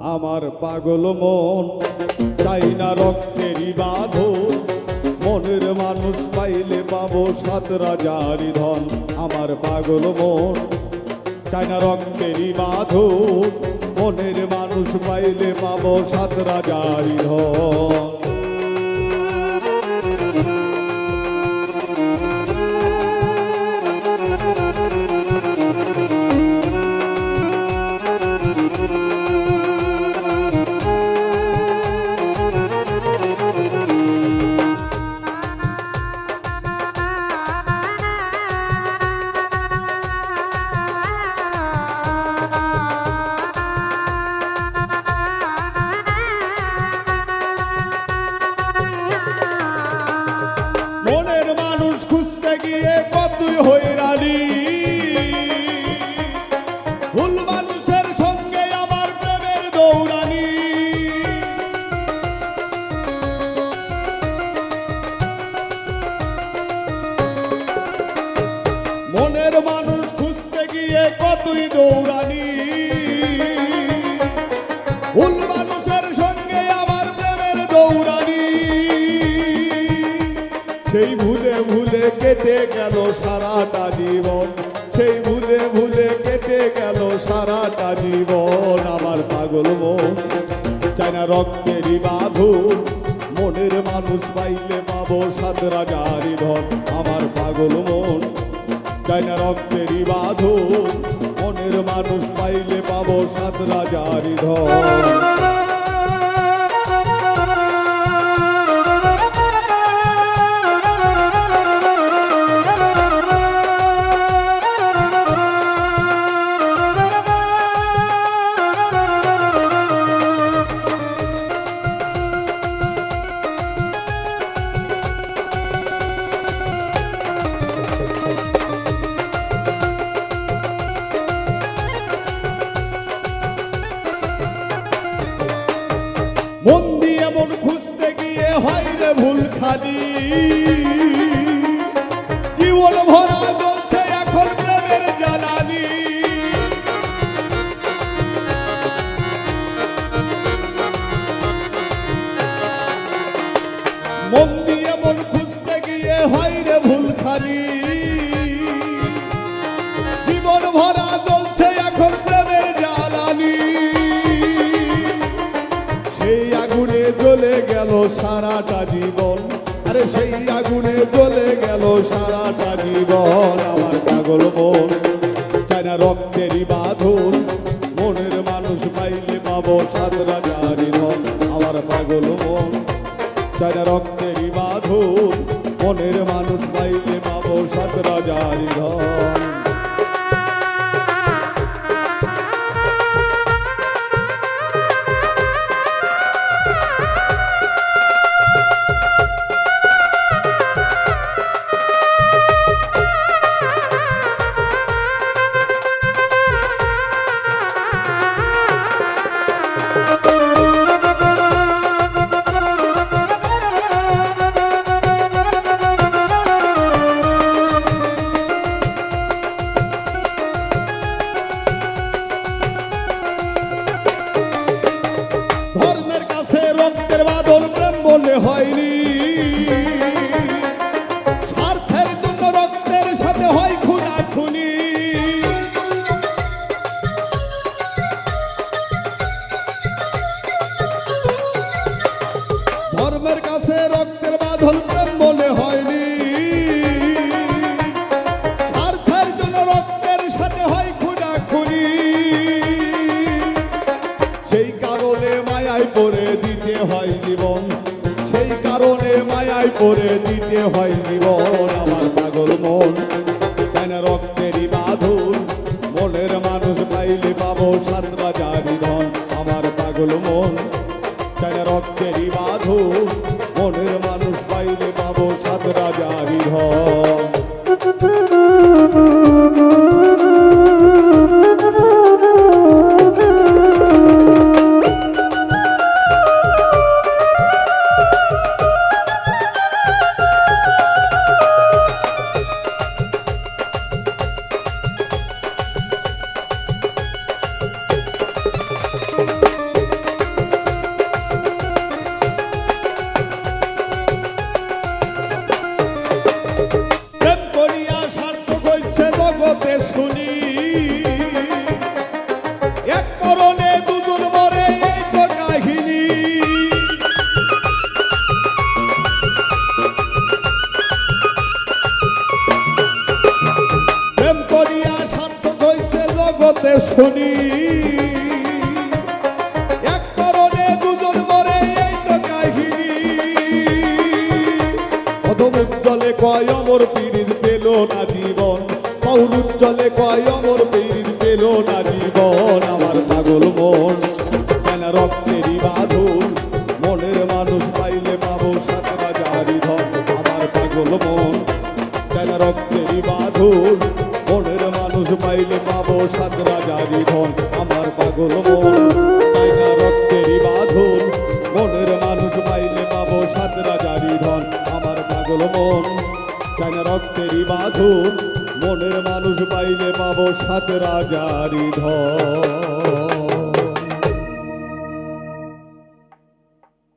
আমার পাগল মন, চাই না রক্তেরই বাঁধন। মনের মানুষ পাইলে পাবো সাত রাজারি ধন। আমার পাগল মন, চাই না রক্তেরই বাঁধন। মনের মানুষ পাইলে পাবো সাত রাজারি ধন। মানুষ খুঁজতে গিয়ে কতই দৌড়ানি। ভুল মানুষের সঙ্গে আমার প্রেমের দৌড়ানি। সেই ভুলে ভুলে কেটে গেল সারাটা জীবন। সেই ভুলে ভুলে কেটে গেল সারাটা জীবন আমার পাগল মন। চাই না রক্তেরই বাঁধন, মনের মানুষ পাইলে পাবো সাত রাজারি ধন। আমার পাগল মন চাই না রক্তেরই বাঁধন মনের মানুষ পাইলে পাবো সাত রাজারি ধন। মন দিয়ে মন খুঁজতে গিয়ে হয় রে ভুল খালি জীবন ভরা চলছে এখন প্রেমের জ্বালানি। সেই আগুনে জ্বলে গেল সারাটা জীবন। আরে সেই আগুনে জ্বলে গেল সারাটা জীবন। আমার পাগল মন, চাই না রক্তেরই বাঁধন। মনের মানুষ পাইলে পাবো সাত রাজারি ধন। আমার পাগল মন চাই না রক্তেরই বাঁধন মনের মানুষ পাইলে পাবো সাত রাজারি ধন বাদল প্রেম হয়নি। মায়ায় পরে দিতে হয় জীবন আমার পাগল মন। কেন রক্তেরই বাঁধন, মনের মানুষ পাইলে পাবো সাত বাজারি ধন আমার পাগল মন। কেন রক্তেরই বাঁধন, মনের মানুষ পাইলে পাবো সাত রাজারি ধন। প্রেম করিয়া সার্থক হইছে জগতে শুনি। এক মরণে দুজন মরে এই তো কাহিনী। প্রেম করিয়া সার্থক হইছে জগতে শুনি। বলে কয়, অমর পীর পেল না জীবন, আমার পাগল মন। কেন রক্তেরই বাঁধন, মনের মানুষ পাইলে পাবো সাত হাজারি ধন, আমার পাগল মন। কেন রক্তেরই বাঁধন, মনের মানুষ পাইলে পাবো সাত হাজারি ধন, আমার পাগল মন। কেন রক্তেরই বাঁধন, মনের মানুষ পাইলে পাবো সাত মন। কেন রক্তেরই মনের মানুষ পাইলে পাবো সাত রাজারি ধন।